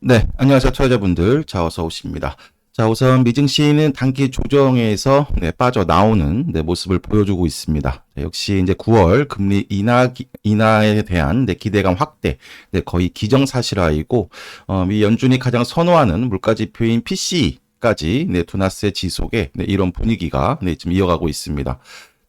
네, 안녕하세요, 투자자분들. 자, 어서 오십니다. 자, 우선 미증시는 단기 조정에서 네, 빠져나오는 네, 모습을 보여주고 있습니다. 네, 역시 이제 9월 금리 인하, 기- 인하에 대한 네, 기대감 확대, 네, 거의 기정사실화이고, 어, 미 연준이 가장 선호하는 물가지표인 PC까지 네, 둔화세 지속에 네, 이런 분위기가 네, 지금 이어가고 있습니다.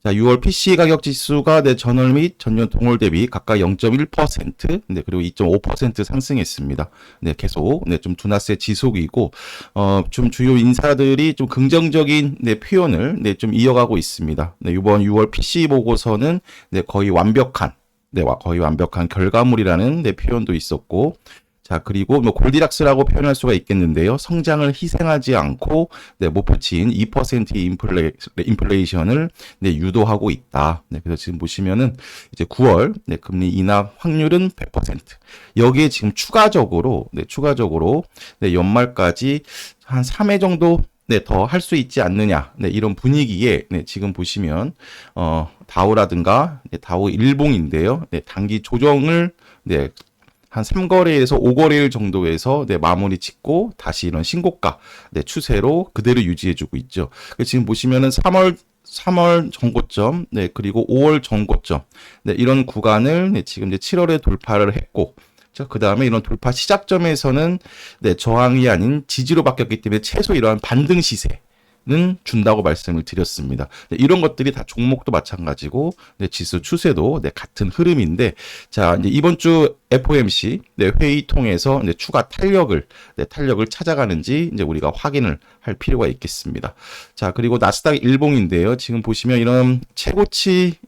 자, 6월 PC 가격 지수가 네, 전월 및 전년 동월 대비 각각 0.1%, 네, 그리고 2.5% 상승했습니다. 네, 계속 네, 좀 둔화세 지속이고 어, 좀 주요 인사들이 좀 긍정적인 네, 표현을 네, 좀 이어가고 있습니다. 네, 이번 6월 PC 보고서는 네, 거의 완벽한 네, 와- 거의 완벽한 결과물이라는 네, 표현도 있었고 자, 그리고 뭐 골디락스라고 표현할 수가 있겠는데요. 성장을 희생하지 않고 네, 목표치인 2%의 인플레, 인플레이션을 네, 유도하고 있다. 네, 그래서 지금 보시면은 이제 9월 네, 금리 인하 확률은 100%. 여기에 지금 추가적으로 네, 추가적으로 네, 연말까지 한 3회 정도 네, 더 할 수 있지 않느냐. 네, 이런 분위기에 네, 지금 보시면 어, 다우라든가 네, 다우 일봉인데요. 네, 단기 조정을 네, 한 3거래에서 5거래일 정도에서 네, 마무리 짓고 다시 이런 신고가 네, 추세로 그대로 유지해주고 있죠. 그래서 지금 보시면은 3월 3월 전고점, 네, 그리고 5월 전고점, 네, 이런 구간을 네, 지금 이제 7월에 돌파를 했고, 그 다음에 이런 돌파 시작점에서는 네, 저항이 아닌 지지로 바뀌었기 때문에 최소 이러한 반등 시세. 는 준다고 말씀을 드렸습니다. 네, 이런 것들이 다 종목도 마찬가지고 네, 지수 추세도 네, 같은 흐름인데 자 이제 이번 주 FOMC 네, 회의 통해서 네, 추가 탄력을 네, 탄력을 찾아가는지 이제 우리가 확인을 할 필요가 있겠습니다. 자 그리고 나스닥 일봉인데요. 지금 보시면 이런 최고치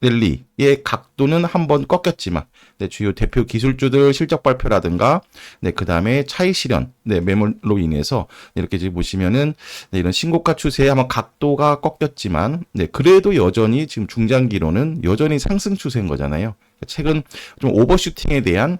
랠리의 각도는 한번 꺾였지만 네, 주요 대표 기술주들 실적 발표라든가 네, 그다음에 차익 실현 네, 매물로 인해서 이렇게 지금 보시면은 네, 이런 신고가 추세에 한번 각도가 꺾였지만 네, 그래도 여전히 지금 중장기로는 여전히 상승 추세인 거잖아요. 최근 좀 오버슈팅에 대한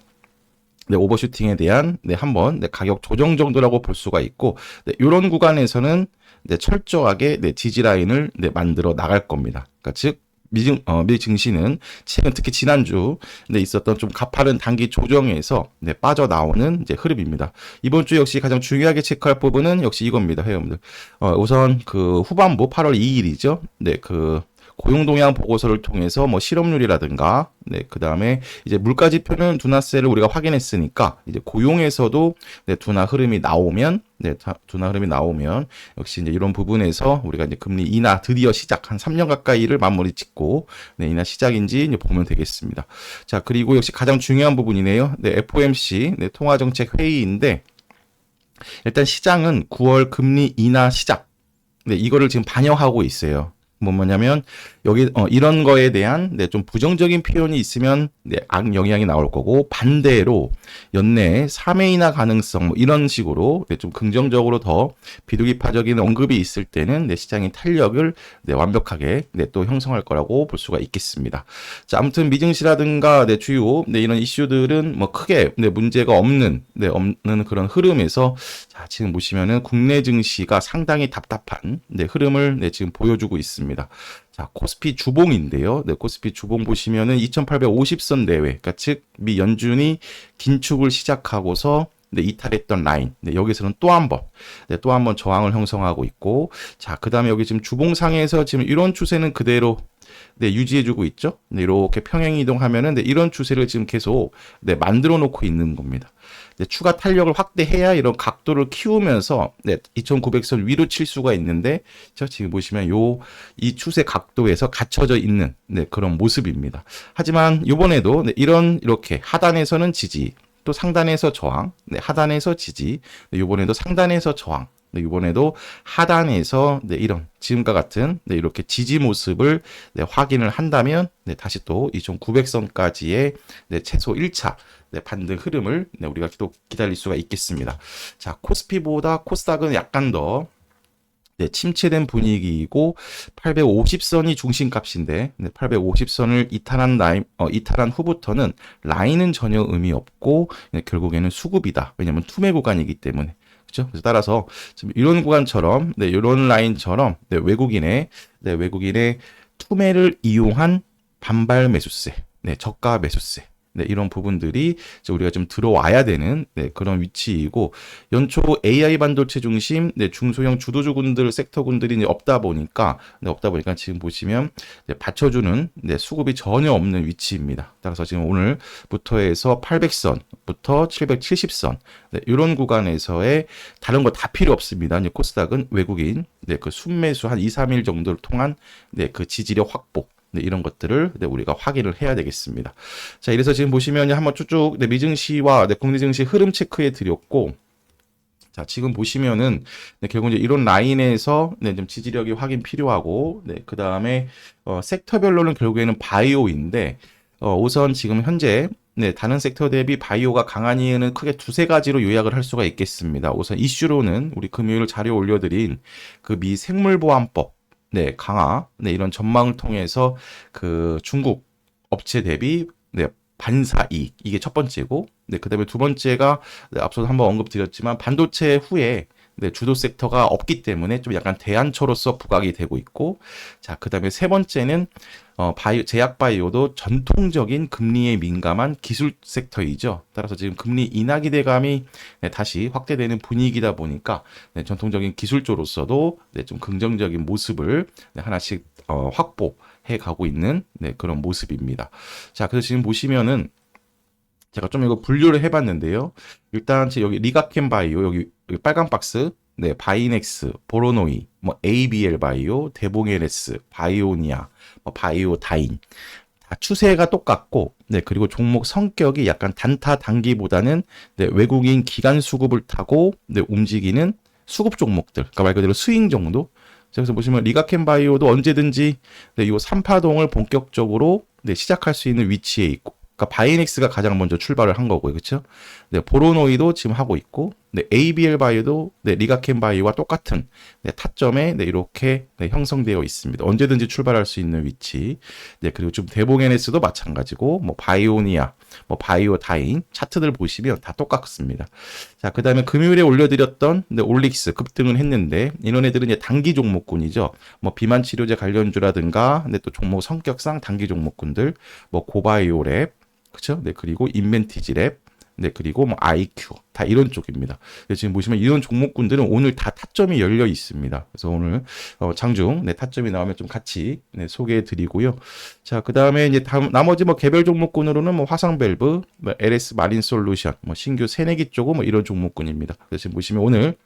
네, 오버슈팅에 대한 네, 한번 네, 가격 조정 정도라고 볼 수가 있고 네, 이런 구간에서는 네, 철저하게 네, 지지 라인을 네, 만들어 나갈 겁니다. 그러니까 즉 미증 어, 미 증시는 최근 특히 지난주 네, 있었던 좀 가파른 단기 조정에서 네, 빠져나오는 이제 흐름입니다. 이번 주 역시 가장 중요하게 체크할 부분은 역시 이겁니다, 회원들. 어, 우선 그 후반부 8월 2일이죠. 네, 그 고용 동향 보고서를 통해서 뭐 실업률이라든가 네, 그다음에 이제 물가 지표는 둔화세를 우리가 확인했으니까 이제 고용에서도 네, 둔화 흐름이 나오면 네, 다- 둔화 흐름이 나오면 역시 이제 이런 부분에서 우리가 이제 금리 인하 드디어 시작 한 3년 가까이를 마무리 짓고 네, 인하 시작인지 이제 보면 되겠습니다. 자, 그리고 역시 가장 중요한 부분이네요. 네, FOMC 네, 통화 정책 회의인데 일단 시장은 9월 금리 인하 시작 네, 이거를 지금 반영하고 있어요. 뭐 뭐냐면 여기 어, 이런 거에 대한 네, 좀 부정적인 표현이 있으면 네, 악 영향이 나올 거고 반대로 연내에 3회 인하 가능성 뭐 이런 식으로 네, 좀 긍정적으로 더 비둘기파적인 언급이 있을 때는 네, 시장의 탄력을 네, 완벽하게 네, 또 형성할 거라고 볼 수가 있겠습니다. 자, 아무튼 미증시라든가 네, 주요 네, 이런 이슈들은 뭐 크게 네, 문제가 없는 네, 없는 그런 흐름에서 자, 지금 보시면은 국내 증시가 상당히 답답한 네, 흐름을 네, 지금 보여주고 있습니다. 자, 코스피 주봉인데요. 네, 코스피 주봉 보시면은 2850선 내외, 그러니까 즉 미 연준이 긴축을 시작하고서 네, 이탈했던 라인. 네, 여기서는 또 한 번, 네, 또한 번 저항을 형성하고 있고, 자, 그 다음에 여기 지금 주봉상에서 지금 이런 추세는 그대로 네, 유지해주고 있죠. 네, 이렇게 평행 이동하면은 네, 이런 추세를 지금 계속 네, 만들어 놓고 있는 겁니다. 네, 추가 탄력을 확대해야 이런 각도를 키우면서 네, 2,900선 위로 칠 수가 있는데 저 지금 보시면 요 이 추세 각도에서 갇혀져 있는 네, 그런 모습입니다. 하지만 이번에도 네, 이런 이렇게 하단에서는 지지, 또 상단에서 저항, 네, 하단에서 지지, 네, 이번에도 상단에서 저항. 네, 이번에도 하단에서 네, 이런 지금과 같은 네, 이렇게 지지 모습을 네, 확인을 한다면 네, 다시 또 2,900선까지의 네, 최소 1차 네, 반등 흐름을 네, 우리가 또 기다릴 수가 있겠습니다. 자, 코스피보다 코스닥은 약간 더 네, 침체된 분위기이고 850선이 중심값인데 네, 850선을 이탈한 라인 어, 이탈한 후부터는 라인은 전혀 의미 없고 네, 결국에는 수급이다. 왜냐하면 투매 구간이기 때문에. 그렇죠? 그래서 따라서 지금 이런 구간처럼 네, 이런 라인처럼 네, 외국인의 네, 외국인의 투매를 이용한 반발 매수세, 네, 저가 매수세 네, 이런 부분들이 우리가 좀 들어와야 되는 네, 그런 위치이고 연초 AI 반도체 중심 네, 중소형 주도주군들 섹터군들이 이제 없다 보니까 네, 없다 보니까 지금 보시면 네, 받쳐주는 네, 수급이 전혀 없는 위치입니다. 따라서 지금 오늘부터 해서 800선부터 770선 네, 이런 구간에서의 다른 거 다 필요 없습니다. 이제 코스닥은 외국인 네, 그 순매수 한 2, 3일 정도를 통한 네, 그 지지력 확보 네, 이런 것들을 네, 우리가 확인을 해야 되겠습니다. 자, 이래서 지금 보시면 한번 쭉쭉 네, 미증시와 네, 국내 증시 흐름 체크해 드렸고 자, 지금 보시면은 네, 결국 이제 이런 라인에서 네, 좀 지지력이 확인 필요하고 네, 그다음에 어, 섹터별로는 결국에는 바이오인데 어, 우선 지금 현재 네, 다른 섹터 대비 바이오가 강한 이유는 크게 두세 가지로 요약을 할 수가 있겠습니다. 우선 이슈로는 우리 금요일 자료 올려드린 그 미 생물보안법 네, 강화, 네, 이런 전망을 통해서 그 중국 업체 대비 네, 반사 이익. 이게 첫 번째고, 네, 그다음에 두 번째가 네, 앞서도 한번 언급드렸지만 반도체 후에 네, 주도 섹터가 없기 때문에 좀 약간 대안처로서 부각이 되고 있고, 자, 그다음에 세 번째는 어, 바이오, 제약 바이오도 전통적인 금리에 민감한 기술 섹터이죠. 따라서 지금 금리 인하 기대감이 네, 다시 확대되는 분위기다 보니까 네, 전통적인 기술조로서도 네, 좀 긍정적인 모습을 네, 하나씩 어, 확보 해 가고 있는 네, 그런 모습입니다. 자, 그래서 지금 보시면은 제가 좀 이거 분류를 해봤는데요. 일단 제 여기 리가켄 바이오 여기, 여기 빨간 박스 네, 바이넥스, 보로노이, 뭐 ABL 바이오, 대봉LS, 바이오니아, 뭐 바이오다인 다 추세가 똑같고, 네 그리고 종목 성격이 약간 단타 단기보다는 네, 외국인 기간 수급을 타고 네, 움직이는 수급 종목들, 그러니까 말 그대로 스윙 정도. 그래서 보시면 리가켄 바이오도 언제든지 네, 이 3파동을 본격적으로 네, 시작할 수 있는 위치에 있고, 그러니까 바이넥스가 가장 먼저 출발을 한 거고요, 그렇죠? 네, 보로노이도 지금 하고 있고, 네, ABL 바이오도 네, 리가켄 바이오와 똑같은 네, 타점에 네, 이렇게 네, 형성되어 있습니다. 언제든지 출발할 수 있는 위치. 네, 그리고 지금 대봉 NS도 마찬가지고, 뭐 바이오니아, 뭐 바이오다인 차트들 보시면 다 똑같습니다. 자, 그다음에 금요일에 올려드렸던 네, 올릭스 급등을 했는데 이런 애들은 이제 단기 종목군이죠. 뭐 비만 치료제 관련주라든가, 네, 또 종목 성격상 단기 종목군들, 뭐 고바이오랩, 그렇죠? 네, 그리고 인멘티지 랩, 네, 그리고 뭐 IQ 다 이런 쪽입니다. 지금 보시면 이런 종목군들은 오늘 다 타점이 열려 있습니다. 그래서 오늘 어, 장중 네, 타점이 나오면 좀 같이 네, 소개해 드리고요. 자, 그다음에 이제 다음 나머지 뭐 개별 종목군으로는 뭐 화상밸브, 뭐 LS 마린 솔루션, 뭐 신규 새내기 쪽은 뭐 이런 종목군입니다. 그래서 지금 보시면 오늘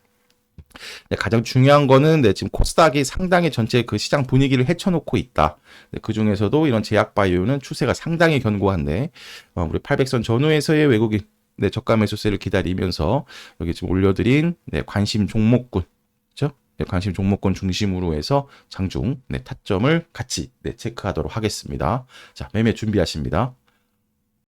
네, 가장 중요한 거는 네, 지금 코스닥이 상당히 전체 그 시장 분위기를 헤쳐놓고 있다. 네, 그 중에서도 이런 제약 바이오는 추세가 상당히 견고한데 어, 우리 800선 전후에서의 외국인 네, 저가 매수세를 기다리면서 여기 지금 올려드린 네, 관심 종목군, 그죠? 네, 관심 종목군 중심으로 해서 장중 네, 타점을 같이 네, 체크하도록 하겠습니다. 자, 매매 준비하십니다.